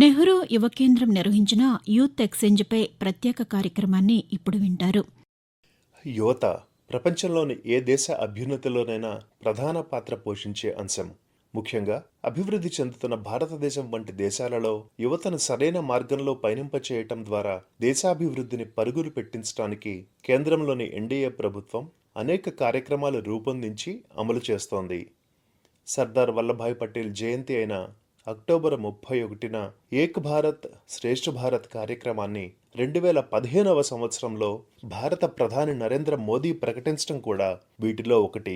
నెహ్రూ యువ కేంద్రం నిర్వహించిన యూత్ ఎక్స్చేంజ్పై ప్రత్యేక కార్యక్రమాన్ని ఇప్పుడు వింటారు యువత ప్రపంచంలోని ఏ దేశ అభ్యున్నతిలోనైనా ప్రధాన పాత్ర పోషించే అంశం ముఖ్యంగా అభివృద్ధి చెందుతున్న భారతదేశం వంటి దేశాలలో యువతను సరైన మార్గంలో పయనింపచేయటం ద్వారా దేశాభివృద్ధిని పరుగులు పెట్టించడానికి కేంద్రంలోని ఎన్డీఏ ప్రభుత్వం అనేక కార్యక్రమాలు రూపొందించి అమలు చేస్తోంది సర్దార్ వల్లభాయ్ పటేల్ జయంతి అయిన అక్టోబర్ ముప్పై ఒకటిన ఏక్ భారత్ శ్రేష్ఠ భారత్ కార్యక్రమాన్ని రెండు వేల పదిహేనవ సంవత్సరంలో భారత ప్రధాని నరేంద్ర మోదీ ప్రకటించడం కూడా వీటిలో ఒకటి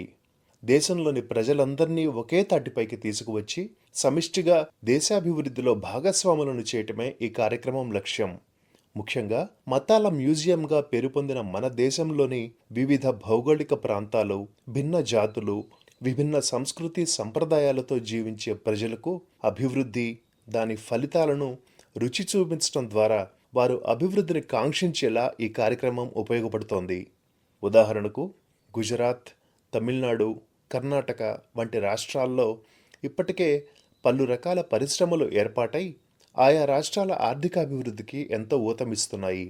దేశంలోని ప్రజలందరినీ ఒకే తాటిపైకి తీసుకువచ్చి సమిష్టిగా దేశాభివృద్ధిలో భాగస్వాములను చేయటమే ఈ కార్యక్రమం లక్ష్యం ముఖ్యంగా మతాల మ్యూజియంగా పేరుపొందిన మన దేశంలోని వివిధ భౌగోళిక ప్రాంతాలు భిన్న జాతులు విభిన్న సంస్కృతి సంప్రదాయాలతో జీవించే ప్రజలకు అభివృద్ధి దాని ఫలితాలను రుచి చూపించడం ద్వారా వారు అభివృద్ధిని కాంక్షించేలా ఈ కార్యక్రమం ఉపయోగపడుతోంది ఉదాహరణకు గుజరాత్ తమిళనాడు కర్ణాటక వంటి రాష్ట్రాల్లో ఇప్పటికే పలు రకాల పరిశ్రమలు ఏర్పాటై ఆయా రాష్ట్రాల ఆర్థికాభివృద్ధికి ఎంతో ఊతమిస్తున్నాయి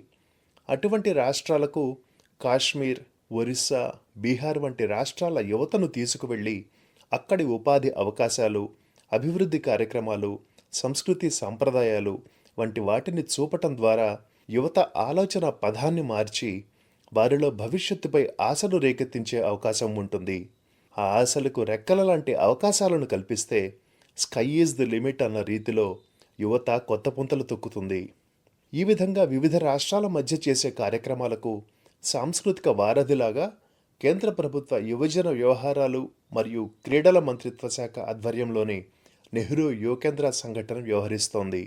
అటువంటి రాష్ట్రాలకు కాశ్మీర్ ఒరిస్సా బీహార్ వంటి రాష్ట్రాల యువతను తీసుకువెళ్ళి అక్కడి ఉపాధి అవకాశాలు అభివృద్ధి కార్యక్రమాలు సంస్కృతి సాంప్రదాయాలు వంటి వాటిని చూపటం ద్వారా యువత ఆలోచన పదాన్ని మార్చి వారిలో భవిష్యత్తుపై ఆశలు రేకెత్తించే అవకాశం ఉంటుంది ఆ ఆశలకు రెక్కల లాంటి అవకాశాలను కల్పిస్తే స్కై ఈజ్ ది లిమిట్ అన్న రీతిలో యువత కొత్త పుంతలు తొక్కుతుంది ఈ విధంగా వివిధ రాష్ట్రాల మధ్య చేసే కార్యక్రమాలకు సాంస్కృతిక వారధిలాగా కేంద్ర ప్రభుత్వ యువజన వ్యవహారాలు మరియు క్రీడల మంత్రిత్వ శాఖ ఆధ్వర్యంలోని నెహ్రూ యువకేంద్ర సంఘటన వ్యవహరిస్తోంది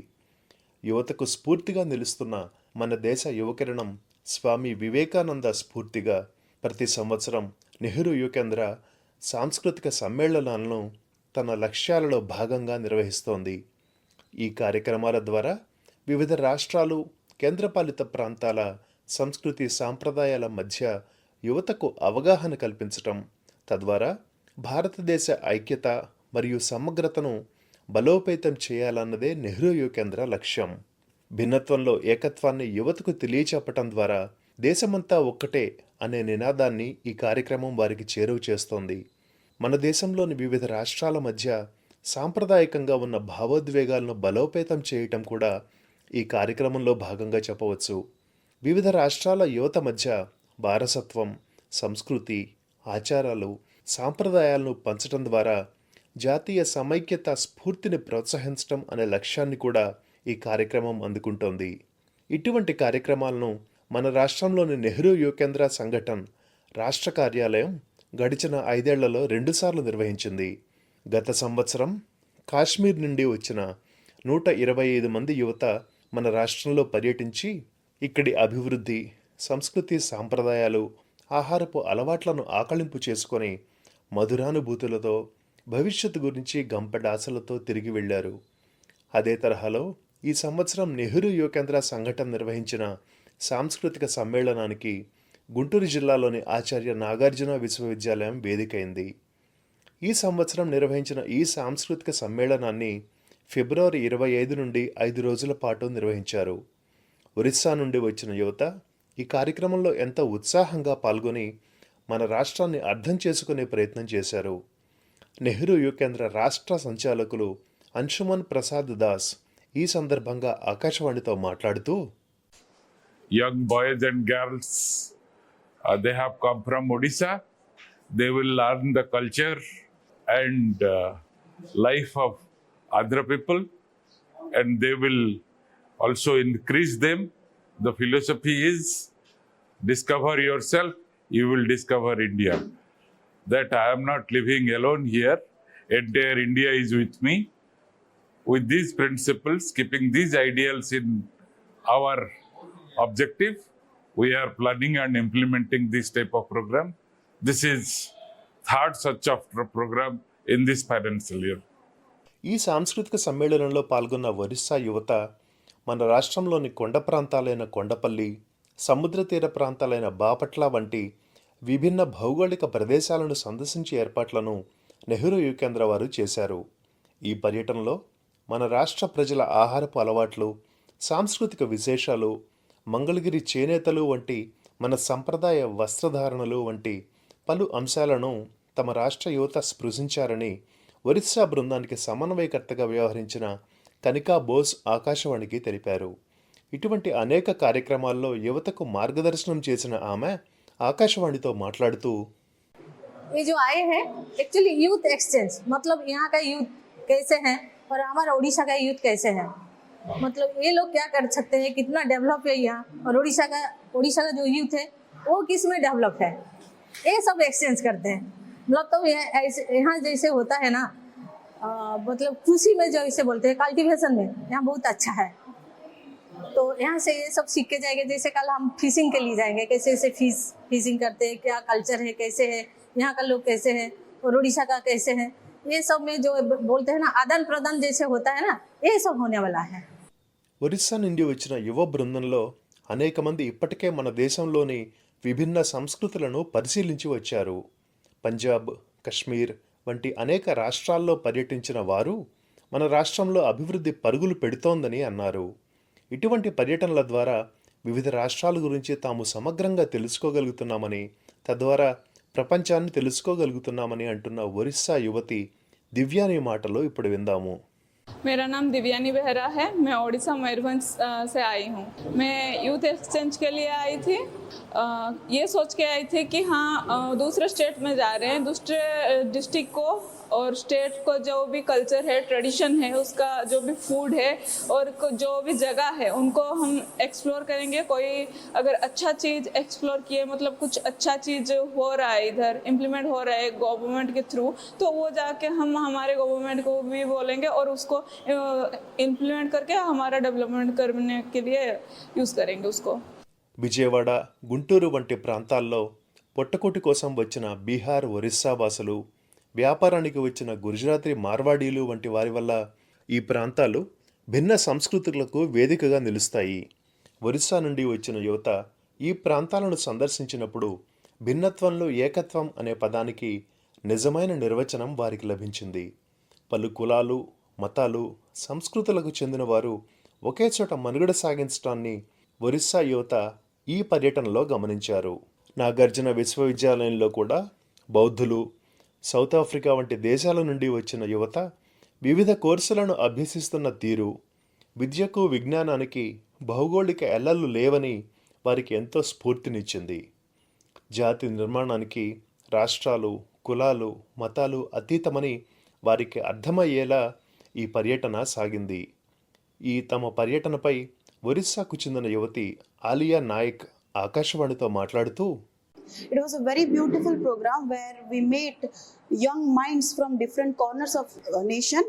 యువతకు స్ఫూర్తిగా నిలుస్తున్న మన దేశ యువకిరణం స్వామి వివేకానంద స్ఫూర్తిగా ప్రతి సంవత్సరం నెహ్రూ యువకేంద్ర సాంస్కృతిక సమ్మేళనాలను తన లక్ష్యాలలో భాగంగా నిర్వహిస్తోంది ఈ కార్యక్రమాల ద్వారా వివిధ రాష్ట్రాలు కేంద్రపాలిత ప్రాంతాల సంస్కృతి సాంప్రదాయాల మధ్య యువతకు అవగాహన కల్పించటం తద్వారా భారతదేశ ఐక్యత మరియు సమగ్రతను బలోపేతం చేయాలన్నదే నెహ్రూ యువ కేంద్ర లక్ష్యం భిన్నత్వంలో ఏకత్వాన్ని యువతకు తెలియచెప్పటం ద్వారా దేశమంతా ఒక్కటే అనే నినాదాన్ని ఈ కార్యక్రమం వారికి చేరువ చేస్తోంది మన దేశంలోని వివిధ రాష్ట్రాల మధ్య సాంప్రదాయకంగా ఉన్న భావోద్వేగాలను బలోపేతం చేయటం కూడా ఈ కార్యక్రమంలో భాగంగా చెప్పవచ్చు వివిధ రాష్ట్రాల యువత మధ్య వారసత్వం సంస్కృతి ఆచారాలు సాంప్రదాయాలను పంచడం ద్వారా జాతీయ సమైక్యత స్ఫూర్తిని ప్రోత్సహించడం అనే లక్ష్యాన్ని కూడా ఈ కార్యక్రమం అందుకుంటోంది ఇటువంటి కార్యక్రమాలను మన రాష్ట్రంలోని నెహ్రూ యువకేంద్ర సంఘటన రాష్ట్ర కార్యాలయం గడిచిన ఐదేళ్లలో రెండుసార్లు నిర్వహించింది గత సంవత్సరం కాశ్మీర్ నుండి వచ్చిన నూట ఇరవై ఐదు మంది యువత మన రాష్ట్రంలో పర్యటించి ఇక్కడి అభివృద్ధి సంస్కృతి సాంప్రదాయాలు ఆహారపు అలవాట్లను ఆకళింపు చేసుకొని మధురానుభూతులతో భవిష్యత్తు గురించి గంపడాసలతో తిరిగి వెళ్ళారు అదే తరహాలో ఈ సంవత్సరం నెహ్రూ యువకేంద్ర సంఘటన నిర్వహించిన సాంస్కృతిక సమ్మేళనానికి గుంటూరు జిల్లాలోని ఆచార్య నాగార్జున విశ్వవిద్యాలయం వేదికైంది ఈ సంవత్సరం నిర్వహించిన ఈ సాంస్కృతిక సమ్మేళనాన్ని ఫిబ్రవరి ఇరవై ఐదు నుండి ఐదు రోజుల పాటు నిర్వహించారు ఒరిస్సా నుండి వచ్చిన యువత ఈ కార్యక్రమంలో ఎంత ఉత్సాహంగా పాల్గొని మన రాష్ట్రాన్ని అర్థం చేసుకునే ప్రయత్నం చేశారు నెహ్రూ కేంద్ర రాష్ట్ర సంచాలకులు అంశుమన్ ప్రసాద్ దాస్ ఈ సందర్భంగా ఆకాశవాణితో మాట్లాడుతూ young boys and girls they have come from Odisha they will learn the culture and life of other people and they will also increase them. The philosophy is discover yourself, you will discover India. That I am not living alone here, entire India is with me. With these principles, keeping these ideals in our objective, we are planning and implementing this type of program. This is third such of pro- program in this financial year. ఈ సాంస్కృతిక సమ్మేళనంలో పాల్గొన్న ఒరిస్సా యువత మన రాష్ట్రంలోని కొండ ప్రాంతాలైన కొండపల్లి సముద్ర తీర ప్రాంతాలైన బాపట్ల వంటి విభిన్న భౌగోళిక ప్రదేశాలను సందర్శించే ఏర్పాట్లను నెహ్రూ యువ కేంద్ర వారు చేశారు ఈ పర్యటనలో మన రాష్ట్ర ప్రజల ఆహారపు అలవాట్లు సాంస్కృతిక విశేషాలు మంగళగిరి చేనేతలు వంటి మన సంప్రదాయ వస్త్రధారణలు వంటి పలు అంశాలను తమ రాష్ట్ర యువత స్పృశించారని ఒరిస్సా బృందానికి సమన్వయకర్తగా వ్యవహరించిన కనికా బోస్ ఆకాశవాణికి తెలిపారు ఇటువంటి అనేక కార్యక్రమాల్లో యువతకు మార్గదర్శనం చేసిన ఆమె ఆకాశవాణితో మాట్లాడుతూ ये जो आए हैं एक्चुअली यूथ एक्सचेंज मतलब यहाँ का यूथ कैसे है और हमारा उड़ीसा का यूथ कैसे है मतलब ये लोग क्या कर सकते हैं कितना डेवलप है यहाँ और उड़ीसा का उड़ीसा का जो यूथ है वो किस में डेवलप है ये सब एक्सचेंज करते हैं मतलब तो ये ऐसे यहाँ जैसे होता है ना अ, मतलब कृषि में जो इसे बोलते हैं कल्टीवेशन में यहाँ बहुत अच्छा है तो यहाँ से ये सब सीख के जाएंगे जैसे कल हम फिशिंग के लिए जाएंगे कैसे कैसे फिश फिशिंग करते हैं क्या कल्चर है कैसे है यहाँ का लोग कैसे है और उड़ीसा का कैसे है ये सब में जो बोलते हैं ना आदान प्रदान जैसे होता है ना ये सब होने वाला है ఒరిస్సా నుండి వచ్చిన యువ బృందంలో అనేక మంది ఇప్పటికే మన దేశంలోని విభిన్న సంస్కృతులను పరిశీలించి వచ్చారు పంజాబ్ కశ్మీర్ వంటి అనేక రాష్ట్రాల్లో పర్యటించిన వారు మన రాష్ట్రంలో అభివృద్ధి పరుగులు పెడుతోందని అన్నారు ఇటువంటి పర్యటనల ద్వారా వివిధ రాష్ట్రాల గురించి తాము సమగ్రంగా తెలుసుకోగలుగుతున్నామని తద్వారా ప్రపంచాన్ని తెలుసుకోగలుగుతున్నామని అంటున్న ఒరిస్సా యువతి దివ్యాని మాటలో ఇప్పుడు విందాము मेरा नाम दिव्यानी बेहरा है मैं ओडिशा मयूरभंज से आई हूँ मैं यूथ एक्सचेंज के लिए आई थी आ, ये सोच के आई थी कि हाँ दूसरे स्टेट में जा रहे हैं दूसरे डिस्ट्रिक्ट को और स्टेट को जो भी कल्चर है ट्रेडिशन है उसका जो भी फूड है और जो भी जगह है उनको हम एक्सप्लोर करेंगे कोई अगर अच्छा चीज़ एक्सप्लोर किए मतलब कुछ अच्छा चीज़ हो रहा है इधर इम्प्लीमेंट हो रहा है गवर्नमेंट के थ्रू तो वो जाके हम हमारे गवर्नमेंट को भी बोलेंगे और उसको इम्प्लीमेंट करके हमारा डेवलपमेंट करने के लिए यूज़ करेंगे उसको విజయవాడ గుంటూరు వంటి ప్రాంతాల్లో పొట్టకోటి కోసం వచ్చిన బీహార్ ఒరిస్సా వాసులు వ్యాపారానికి వచ్చిన గుజరాతీ మార్వాడీలు వంటి వారి వల్ల ఈ ప్రాంతాలు భిన్న సంస్కృతులకు వేదికగా నిలుస్తాయి ఒరిస్సా నుండి వచ్చిన యువత ఈ ప్రాంతాలను సందర్శించినప్పుడు భిన్నత్వంలో ఏకత్వం అనే పదానికి నిజమైన నిర్వచనం వారికి లభించింది పలు కులాలు మతాలు సంస్కృతులకు చెందినవారు ఒకే చోట మనుగడ సాగించడాన్ని ఒరిస్సా యువత ఈ పర్యటనలో గమనించారు నాగార్జున విశ్వవిద్యాలయంలో కూడా బౌద్ధులు సౌత్ ఆఫ్రికా వంటి దేశాల నుండి వచ్చిన యువత వివిధ కోర్సులను అభ్యసిస్తున్న తీరు విద్యకు విజ్ఞానానికి భౌగోళిక ఎల్లలు లేవని వారికి ఎంతో స్ఫూర్తినిచ్చింది జాతి నిర్మాణానికి రాష్ట్రాలు కులాలు మతాలు అతీతమని వారికి అర్థమయ్యేలా ఈ పర్యటన సాగింది ఈ తమ పర్యటనపై ఒరిస్సాకు చెందిన యువతి ఆలియా నాయక్ ఆకాశవాణితో మాట్లాడుతూ It was a very beautiful program where we met young minds from different corners of uh, nation.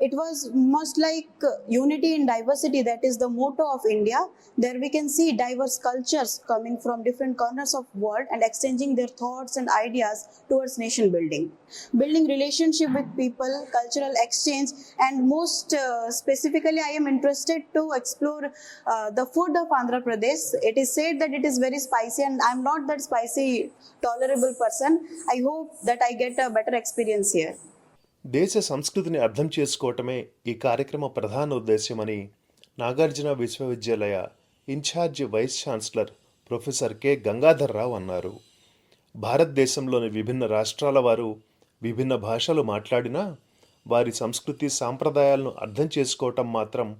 It was most like uh, unity in diversity, that is the motto of India. There we can see diverse cultures coming from different corners of world and exchanging their thoughts and ideas towards nation building. Building relationship with people, cultural exchange, and most uh, specifically, I am interested to explore uh, the food of Andhra Pradesh. It is said that it is very spicy and I am not that spicy కలిసి tolerable person I hope that I get a better experience here దేశ సంస్కృతిని అర్థం చేసుకోవటమే ఈ కార్యక్రమ ప్రధాన ఉద్దేశ్యమని నాగార్జున విశ్వవిద్యాలయ in charge vice chancellor professor K Gangadhar Rao అన్నారు భారతదేశంలోని విభిన్న రాష్ట్రాల వారు విభిన్న భాషలు మాట్లాడినా వారి సంస్కృతి సాంప్రదాయాలను అర్థం చేసుకోవటం మాత్రం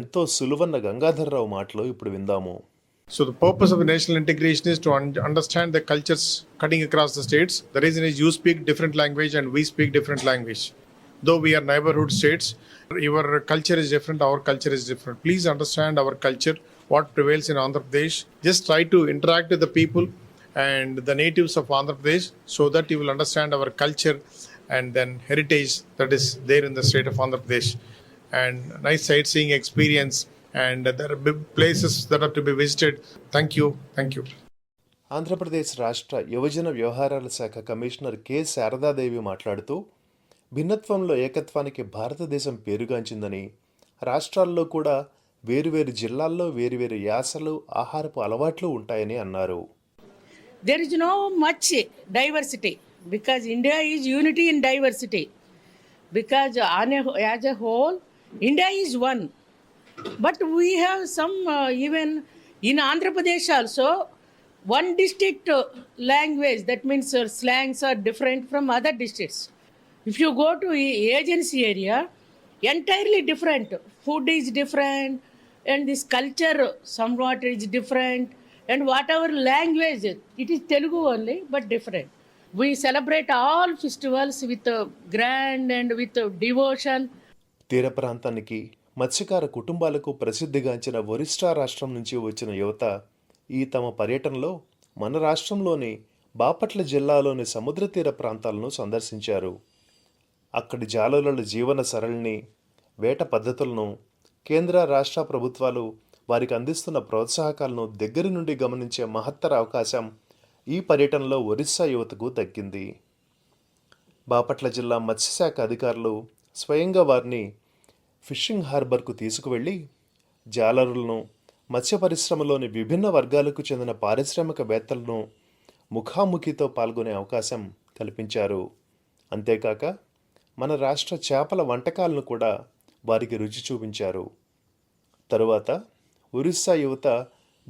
ఎంతో సులువన్న గంగాధర్రావు మాటలు ఇప్పుడు విందాము So the purpose of national integration is to un- understand the cultures cutting across the states. The reason is you speak different language and we speak different language. Though we are neighborhood states, your culture is different, our culture is different. Please understand our culture, what prevails in Andhra Pradesh. Just try to interact with the people and the natives of Andhra Pradesh so that you will understand our culture and then heritage that is there in the state of Andhra Pradesh. And nice sightseeing experience and there are places that are to be visited. Thank you. Thank you. Andhra Pradesh రాష్ట్ర యువజన వ్యవహారాల శాఖ commissioner K Sharada Devi మాట్లాడుతూ భిన్నత్వంలో ఏకత్వానికి భారతదేశం పేరుగాంచిందని రాష్ట్రాల్లో కూడా వేరువేరు జిల్లాల్లో వేరువేరు యాసలు ఆహారపు అలవాట్లు ఉంటాయని అన్నారు there is no much diversity because India is unity in diversity because on as a whole India is one But we have some, uh, even in Andhra Pradesh also, one district uh, language, that means uh, slangs are different from other districts. If you go to agency area, entirely different. Food is different, and this culture somewhat is different, and whatever language, it is Telugu only, but different. We celebrate all festivals with grand and with devotion. మత్స్యకార కుటుంబాలకు ప్రసిద్ధిగాంచిన ఒరిస్సా రాష్ట్రం నుంచి వచ్చిన యువత ఈ తమ పర్యటనలో మన రాష్ట్రంలోని బాపట్ల జిల్లాలోని సముద్ర తీర ప్రాంతాలను సందర్శించారు అక్కడి జాలరుల జీవన సరళిని వేట పద్ధతులను కేంద్ర రాష్ట్ర ప్రభుత్వాలు వారికి అందిస్తున్న ప్రోత్సాహకాలను దగ్గర నుండి గమనించే మహత్తర అవకాశం ఈ పర్యటనలో ఒరిస్సా యువతకు దక్కింది బాపట్ల జిల్లా మత్స్యశాఖ అధికారులు స్వయంగా వారిని ఫిషింగ్ హార్బర్కు తీసుకువెళ్ళి జాలరులను మత్స్య పరిశ్రమలోని విభిన్న వర్గాలకు చెందిన పారిశ్రామికవేత్తలను ముఖాముఖితో పాల్గొనే అవకాశం కల్పించారు అంతేకాక మన రాష్ట్ర చేపల వంటకాలను కూడా వారికి రుచి చూపించారు తరువాత ఒరిస్సా యువత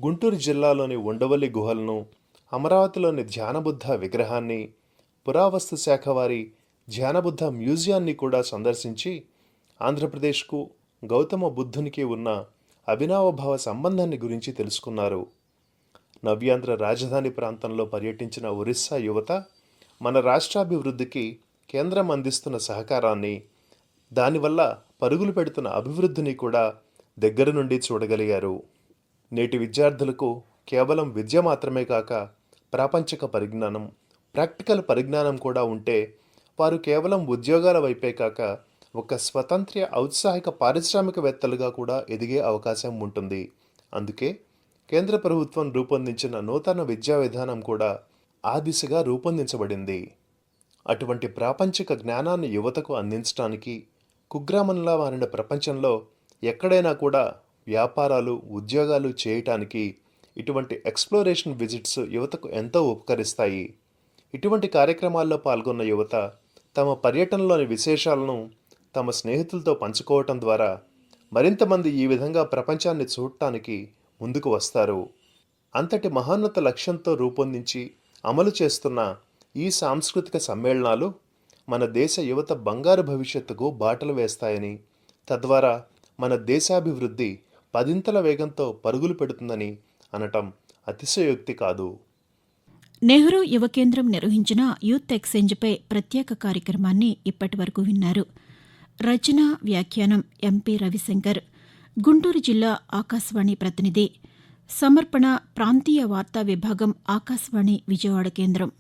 గుంటూరు జిల్లాలోని ఉండవల్లి గుహలను అమరావతిలోని ధ్యానబుద్ధ విగ్రహాన్ని పురావస్తు శాఖ వారి ధ్యానబుద్ధ మ్యూజియాన్ని కూడా సందర్శించి ఆంధ్రప్రదేశ్కు గౌతమ బుద్ధునికి ఉన్న అభినవభావ సంబంధాన్ని గురించి తెలుసుకున్నారు నవ్యాంధ్ర రాజధాని ప్రాంతంలో పర్యటించిన ఒరిస్సా యువత మన రాష్ట్రాభివృద్ధికి కేంద్రం అందిస్తున్న సహకారాన్ని దానివల్ల పరుగులు పెడుతున్న అభివృద్ధిని కూడా దగ్గర నుండి చూడగలిగారు నేటి విద్యార్థులకు కేవలం విద్య మాత్రమే కాక ప్రాపంచిక పరిజ్ఞానం ప్రాక్టికల్ పరిజ్ఞానం కూడా ఉంటే వారు కేవలం ఉద్యోగాల వైపే కాక ఒక స్వతంత్ర ఔత్సాహిక పారిశ్రామికవేత్తలుగా కూడా ఎదిగే అవకాశం ఉంటుంది అందుకే కేంద్ర ప్రభుత్వం రూపొందించిన నూతన విద్యా విధానం కూడా ఆ దిశగా రూపొందించబడింది అటువంటి ప్రాపంచిక జ్ఞానాన్ని యువతకు అందించడానికి కుగ్రామంలా మారిన ప్రపంచంలో ఎక్కడైనా కూడా వ్యాపారాలు ఉద్యోగాలు చేయటానికి ఇటువంటి ఎక్స్ప్లోరేషన్ విజిట్స్ యువతకు ఎంతో ఉపకరిస్తాయి ఇటువంటి కార్యక్రమాల్లో పాల్గొన్న యువత తమ పర్యటనలోని విశేషాలను తమ స్నేహితులతో పంచుకోవటం ద్వారా మరింతమంది ఈ విధంగా ప్రపంచాన్ని చూడటానికి ముందుకు వస్తారు అంతటి మహోన్నత లక్ష్యంతో రూపొందించి అమలు చేస్తున్న ఈ సాంస్కృతిక సమ్మేళనాలు మన దేశ యువత బంగారు భవిష్యత్తుకు బాటలు వేస్తాయని తద్వారా మన దేశాభివృద్ధి పదింతల వేగంతో పరుగులు పెడుతుందని అనటం అతిశయోక్తి కాదు నెహ్రూ యువ కేంద్రం నిర్వహించిన యూత్ ఎక్స్చేంజ్పై ప్రత్యేక కార్యక్రమాన్ని ఇప్పటి వరకు విన్నారు రచన వ్యాఖ్యానం ఎంపీ రవిశంకర్ గుంటూరు జిల్లా ఆకాశవాణి ప్రతినిధి సమర్పణ ప్రాంతీయ వార్తా విభాగం ఆకాశవాణి విజయవాడ కేంద్రం